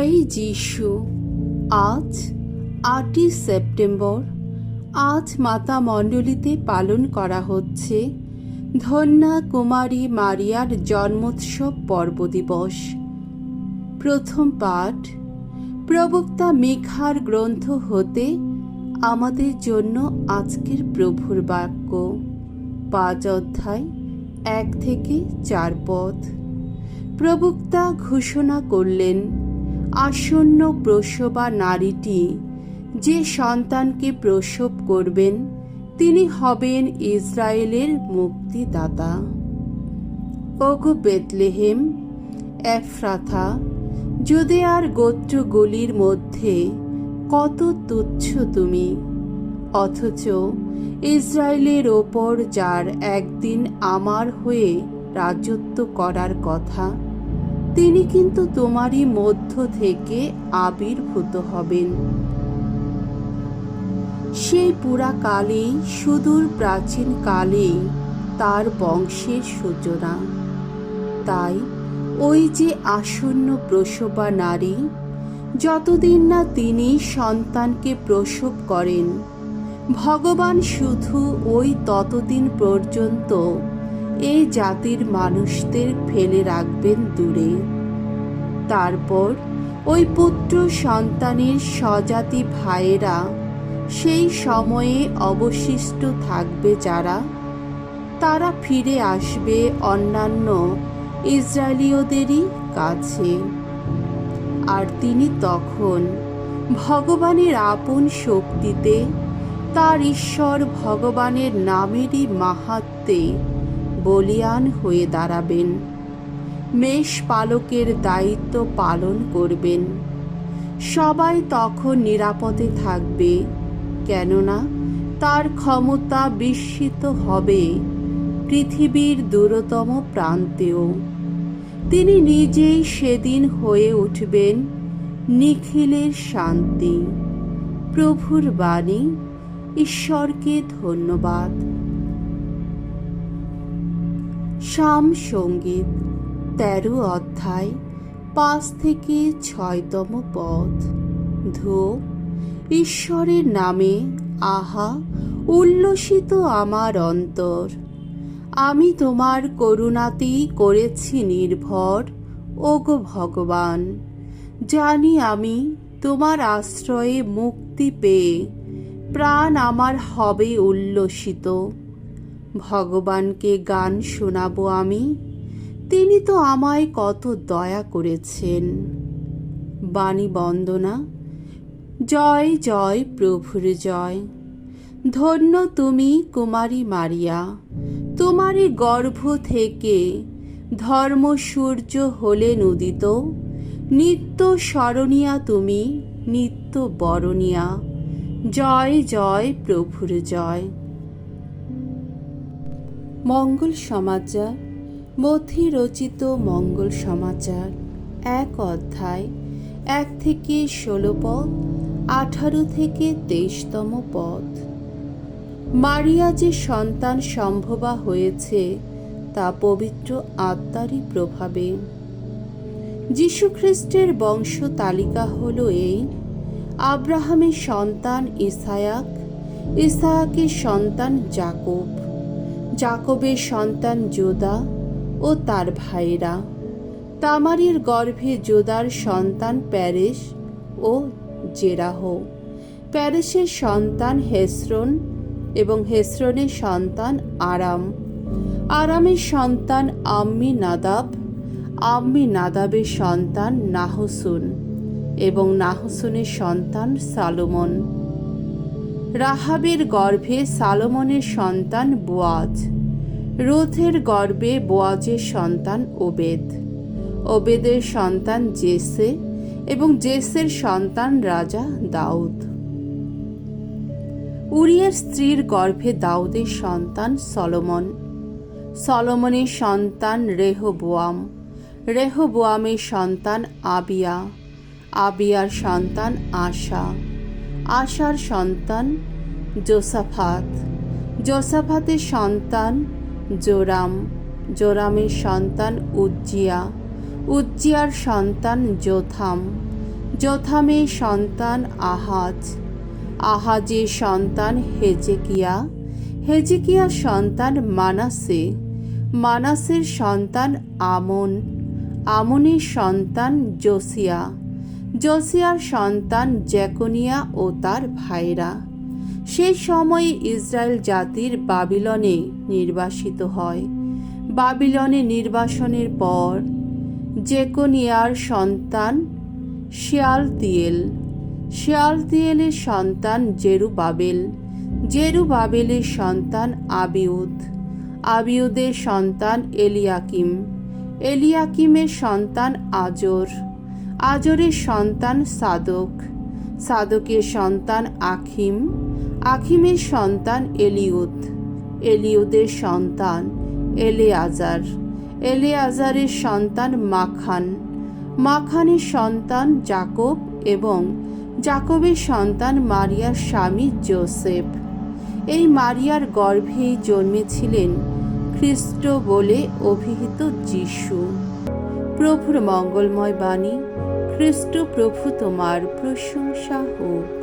জয় যিশু। আজ আটই সেপ্টেম্বর। আজ মাতা মণ্ডলীতে পালন করা হচ্ছে ধন্যা কুমারী মারিয়ার জন্মোৎসব পর্ব দিবস। প্রথম পাঠ, প্রবক্তা মেঘার গ্রন্থ হতে আমাদের জন্য আজকের প্রভুর বাক্য। পাঁচ অধ্যায়, এক থেকে চার পদ প্রবক্তা ঘোষণা করলেন আসন্ন প্রসবা নারীটি যে সন্তানকে প্রসব করবেন, তিনি হবেন ইসরায়েলের মুক্তিদাতা। ওগো বেতলেহেম, এফরাথা যুদেয়ার গোত্রগুলির মধ্যে কত তুচ্ছ তুমি, অথচ ইসরায়েলের ওপর যার একদিন আমার হয়ে রাজত্ব করার কথা তিনি কিন্তু তোমারই মধ্য থেকে আবির্ভূত হবেন। সেই পুরা কালেই সুদূর প্রাচীন কালেই তার বংশের সূচনা। তাই ওই যে আসন্ন প্রসবা নারী, যতদিন না তিনি সন্তানকে প্রসব করেন, ভগবান শুধু ওই ততদিন পর্যন্ত এই জাতির মানুষদের ফেলে রাখবেন দূরে। তারপর ওই পুত্র সন্তানের স্বজাতি ভাইয়েরা সেই সময়ে অবশিষ্ট থাকবে যারা। তারা ফিরে আসবে অন্যান্য ইসরায়েলীয়দেরই কাছে। আর তিনি তখন ভগবানের আপন শক্তিতে তার ঈশ্বর ভগবানের নামেরই মাহাত্মে বলিয়ান হয়ে দাঁড়াবেন। মেষ পালকের দায়িত্ব পালন করবেন। সবাই তখন নিরাপদে থাকবে, কেননা তার ক্ষমতা বিস্মিত হবে পৃথিবীর দূরতম প্রান্তেও। তিনি নিজেই সেদিন হয়ে উঠবেন নিখিলের শান্তি। প্রভুর বাণী, ঈশ্বরকে ধন্যবাদ। শাম সংগীত, তেরো অধ্যায়, পাঁচ থেকে ছয়তম পদ ধো, ঈশ্বরের নামে আহা, উল্লসিত আমার অন্তর। আমি তোমার করুণাতেই করেছি নির্ভর, ওগো ভগবান। জানি আমি তোমার আশ্রয়ে মুক্তি পেয়ে, প্রাণ আমার হবে উল্লসিত। ভগবানকে গান শোনাবো আমি। তিনি তো আমায় কত দয়া করেছেন। বাণী বন্দনা, জয় জয় প্রভুর জয়। ধন্য তুমি কুমারী মারিয়া, তোমারই গর্ভ থেকে ধর্ম সূর্য হলেন উদিত নিত্য স্মরণীয়া তুমি, নিত্য বরণীয়া। জয় জয় প্রভুর জয়। মঙ্গল সমাচার, মধ্যে রচিত মঙ্গল সমাচার, এক অধ্যায়, এক থেকে ষোলো পদ, আঠারো থেকে তেইশতম পদ। মারিয়া যে সন্তান সম্ভবা হয়েছে, তা পবিত্র আত্মারই প্রভাবে। যীশুখ্রিস্টের বংশ তালিকা হল এই, আব্রাহামের সন্তান ইসায়াক, ইসায়াকের সন্তান জাকব জাকবের সন্তান যোদা ও তার ভাইরা। তামারির গর্ভে যোদার সন্তান প্যারেস ও জেরাহ। প্যারেসের সন্তান হেসরন এবং হেসরনের সন্তান আরাম। আরামের সন্তান আম্মি নাদাব আম্মি নাদাবের সন্তান নাহসুন এবং নাহসুনের সন্তান সালোমন। রাহাবের গর্ভে সালোমনের সন্তান বোয়াজ। রোথের গর্ভে বোয়াজের সন্তান ওবেদ। ওবেদের সন্তান জেসে এবং জেসের সন্তান রাজা দাউদ। উরিয়ার স্ত্রীর গর্ভে দাউদের সন্তান সলমন। সলোমনের সন্তান রেহবোয়াম। রেহবোয়ামের সন্তান আবিয়া। আবিয়ার সন্তান আশা। আশার সন্তান জোসাফাত। জোসাফাতের সন্তান জোরাম, জোরামের সন্তান উজ্জিয়া, উজ্জিয়ার সন্তান জোথাম যোথামের সন্তান আহাজ, আহাজের সন্তান হেজেকিয়া, হেজেকিয়ার সন্তান মানাসে, মানাসের সন্তান আমন, আমনের সন্তান জোসিয়া, জোসিয়ার সন্তান জ্যাকোনিয়া ও তার ভাইরা। সেই সময়ে ইসরায়েল জাতির বাবিলনে নির্বাসিত হয়। বাবিলনে নির্বাসনের পর জেকোনিয়ার সন্তান শিয়ালতিয়েল। শিয়ালতিয়েলের সন্তান জেরুবাবেল। জেরুবাবেলের সন্তান আবিউদ। আবিউদের সন্তান এলিয়াকিম। এলিয়াকিমের সন্তান আজর। আজরের সন্তান সাদক। সাদকের সন্তান আখিম। আখিমের সন্তান এলিউদ। এলিউদের সন্তান এলেআজার এলেআজারের সন্তান মাখান। মাখানের সন্তান জাকব এবং জাকবের সন্তান মারিয়ার স্বামী জোসেফ। এই মারিয়ার গর্ভেই জন্মেছিলেন খ্রিস্ট বলে অভিহিত যিশু। প্রভুর মঙ্গলময় বাণী, খ্রিস্ট প্রভু তোমার প্রশংসা হোক।